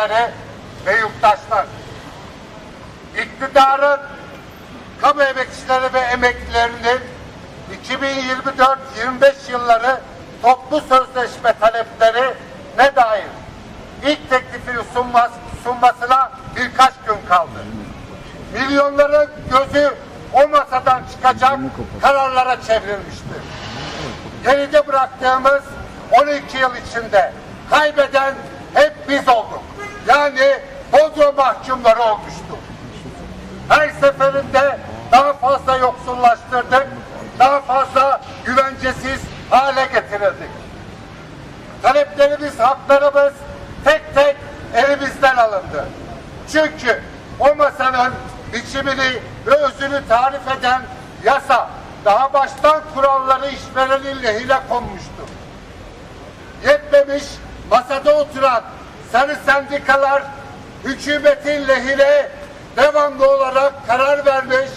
emekçileri ve yurttaşlar. İktidarın kamu emekçileri ve emeklilerinin 2024-25 yılları toplu sözleşme talepleri ne dair ilk teklifini sunmasına birkaç gün kaldı. Milyonların gözü o masadan çıkacak kararlara çevrilmiştir. Geride bıraktığımız 12 yıl içinde kaybeden hep biz olduk. Yani Bodrum mahkumları olmuştuk. Her seferinde daha fazla yoksullaştırdık, daha fazla güvencesiz hale getirildik. Taleplerimiz, haklarımız tek tek elimizden alındı. Çünkü o masanın biçimini ve özünü tarif eden yasa daha baştan kuralları işverenin lehine konmuştu. Yetmemiş masada oturan sarı sendikalar hükümetin lehine devamlı olarak karar vermiş,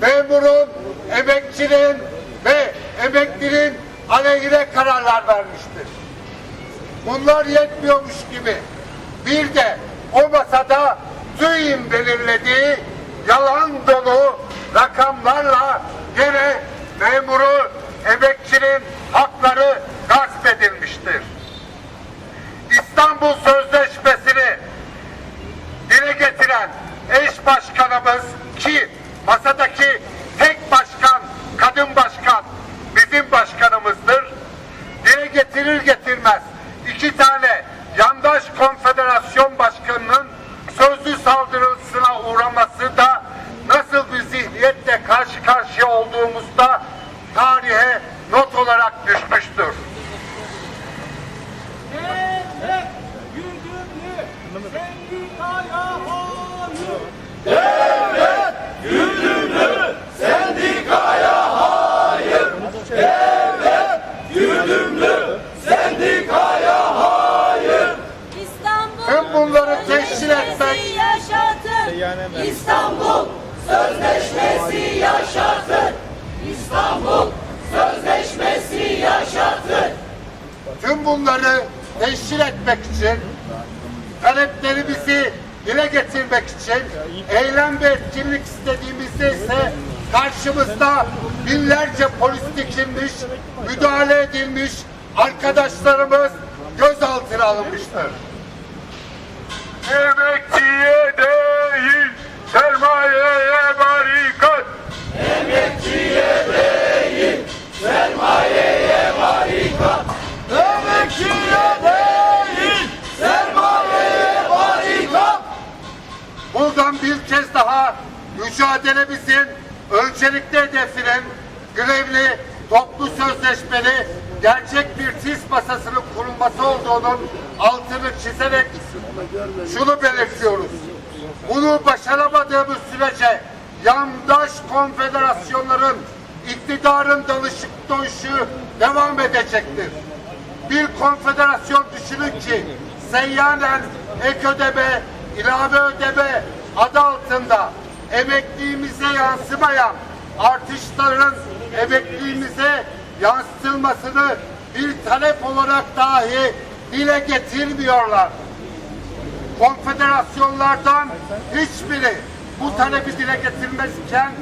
memurun, emekçinin ve emeklinin aleyhine kararlar vermiştir. Bunlar yetmiyormuş gibi bir de o masada TÜİ'nin belirlediği yalan dolu rakamlarla gene memuru, emekçinin hakları gasp edilmiştir. İstanbul Sözleşmesi'ni dile getiren eş başkanımız ki getirmek için eylem ve etkinlik istediğimizde ise karşımızda binlerce polis dikilmiş, müdahale edilmiş arkadaşlarımız gözaltına alınmıştır. Emekçiye değil, sermayeye barikat. Buradan bir kez daha mücadelemizin öncelikli hedefinin görevli toplu sözleşmeli gerçek bir TİS masasının kurulması olduğunun altını çizerek şunu belirtiyoruz. Bunu başaramadığımız sürece yandaş konfederasyonların iktidarın danışık dönüşü devam edecektir. Bir konfederasyon düşünün ki seyyanen ek ödeme, ilave ödeme adı altında emekliliğimize yansımayan artışların emekliliğimize yansıtılmasını bir talep olarak dahi dile getirmiyorlar. Konfederasyonlardan hiçbiri bu talebi dile getirmezken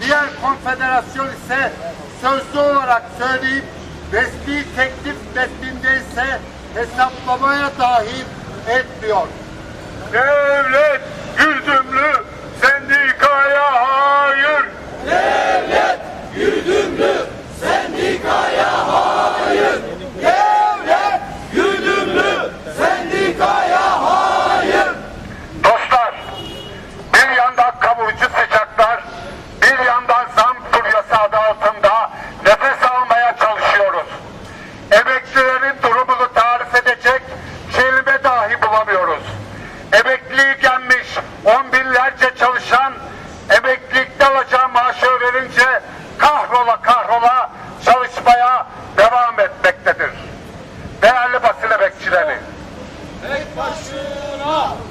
diğer konfederasyon ise sözlü olarak söyleyip resmi teklif metninde ise hesaplamaya dahil etmiyor. Devlet güdümlü sendikaya hayır. Dostlar, başına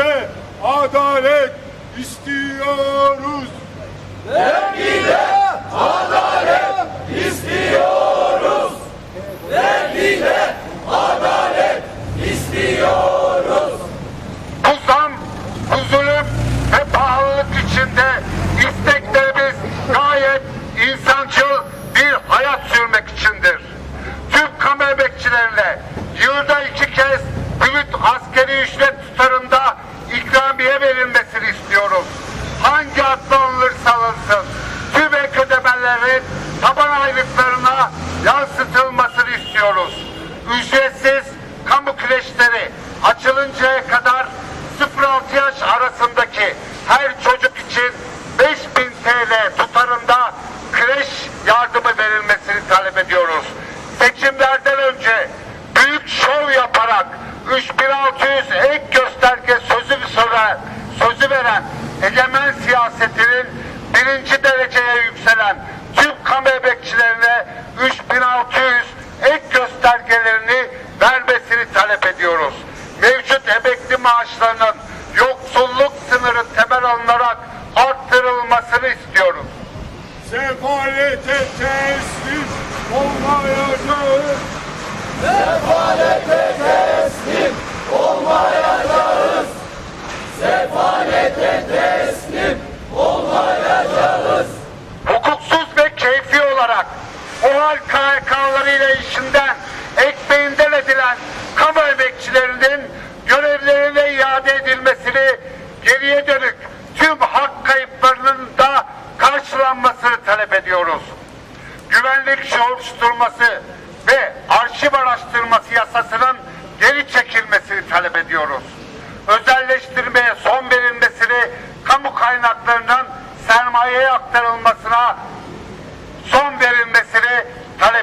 Depremde adalet istiyoruz. Depremde adalet istiyoruz. Depremde adalet istiyoruz. Bu zam, bu zulüm ve pahalılık içinde isteklerimiz gayet insancıl bir hayat sürmek içindir. Tüm kamu emekçilerine yılda iki kez brüt askeri ücret terbiye verilmesini istiyorum. Hangi adla alınırsa alınsın, tübek ödemelerin taban aylıklarına yansıtılmasını istiyoruz. Ücretsiz kamu kreşleri açılıncaya kadar 0-6 yaş arasındaki her çocuk için 5000 TL tutarında kreş yardımı verilmesini talep ediyoruz. Seçimlerden önce büyük şov yaparak 3600 ek gösterge hasretinin birinci dereceye yükselen tüm kamu emekçilerine 3600 ek göstergelerini vermesini talep ediyoruz. Mevcut emekli maaşlarının yoksulluk sınırı temel alınarak arttırılmasını istiyoruz. Sefalete teslim olmayacağız. Sefalete teslim olmayacağız. Sefalete teslim koruyacağız. Hukuksuz ve keyfi olarak OHAL KHK'larıyla işler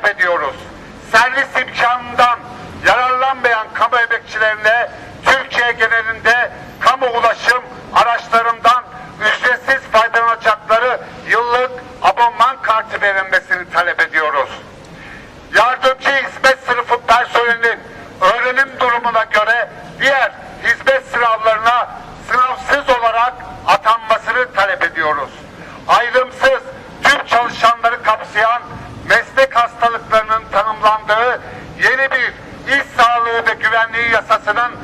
ediyoruz. Servis imkanından yararlanmayan kamu emekçilerine Türkiye genelinde kamu ulaşım araçlarından ücretsiz faydalanacakları yıllık abonman kartı verilmesini talep ediyoruz. Yardımcı hizmet sınıfı personelinin öğrenim durumuna göre diğer hizmet sınavlarına sınavsız olarak atanmasını talep ediyoruz. Sedan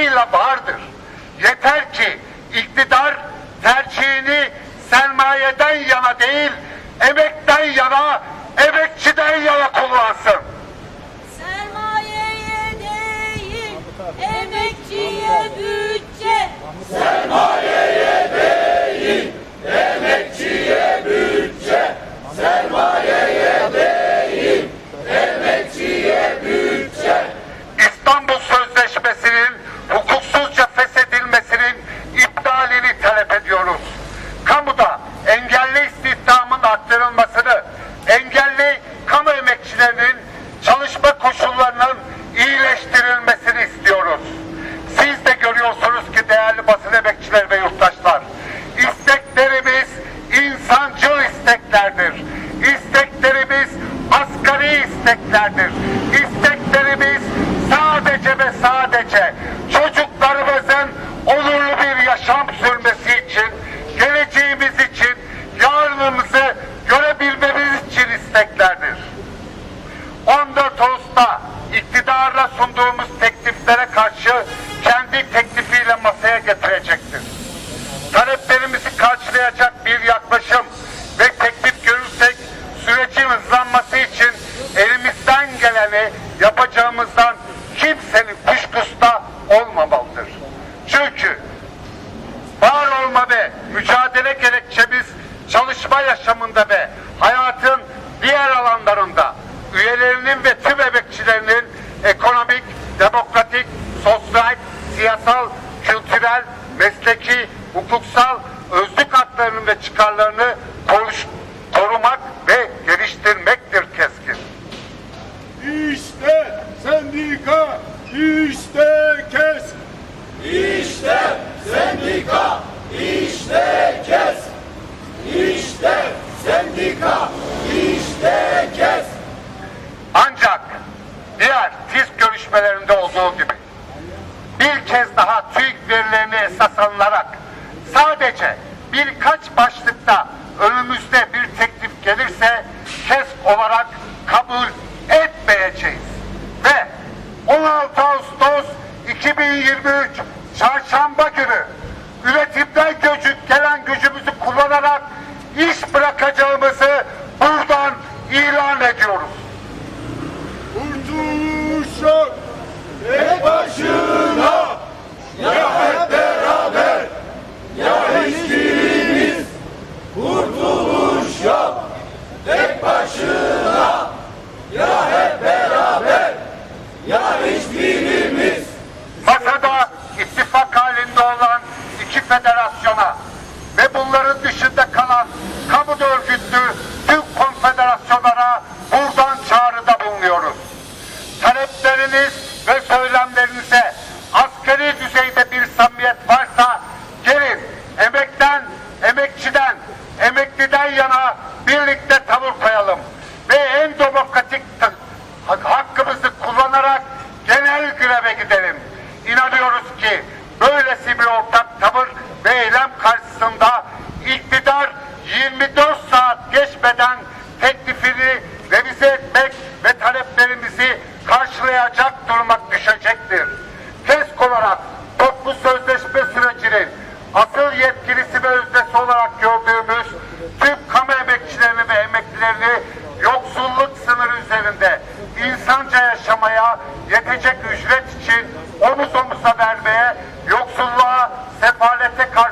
fazlasıyla vardır. Yeter ki iktidar tercihini sermayeden yana değil, emekten yana, emekçiden yana kullansın. Sermayeye değil, emekçiye bütçe. Sermayeye değil, emekçiye bütçe. Sermayeye değil, emekçiye bütçe. İstanbul Sözleşmesi'nin hukuksuzca feshedilmesinin iptalini talep ediyoruz. Kamuda engelli istihdamın arttırılmasını, engelli kamu emekçilerinin çalışma koşullarının iyileştirilmesini istiyoruz. Siz de görüyorsunuz ki değerli basın emekçileri mesleki, hukuksal, özlük haklarının ve çıkarlarını koruş, korumak ve geliştirmektir keskin. İşte sendika, işte kes. İşte sendika, işte kes. İşte sendika, işte kes. Ancak diğer TİS görüşmelerinde olduğu gibi bir kez daha TÜİK verilerini esas alınarak sadece birkaç başlıkta önümüzde bir teklif gelirse KESK olarak kabul etmeyeceğiz. Ve 16 Ağustos 2023 Çarşamba günü üretimden göçük gelen gücümüzü kullanarak iş bırakacağımızı buradan ilan ediyoruz. Kurtuluş. Tek başına ya hep birlikte tavır koyalım ve en demokratik hakkımızı kullanarak genel greve gidelim. İnanıyoruz ki böylesi bir ortak tavır ve eylem karşısında iktidar 24 saat geçmeden değerlerinde insanca yaşamaya yetecek ücret için omuz omuza vermeye, yoksulluğa, sefalete karşı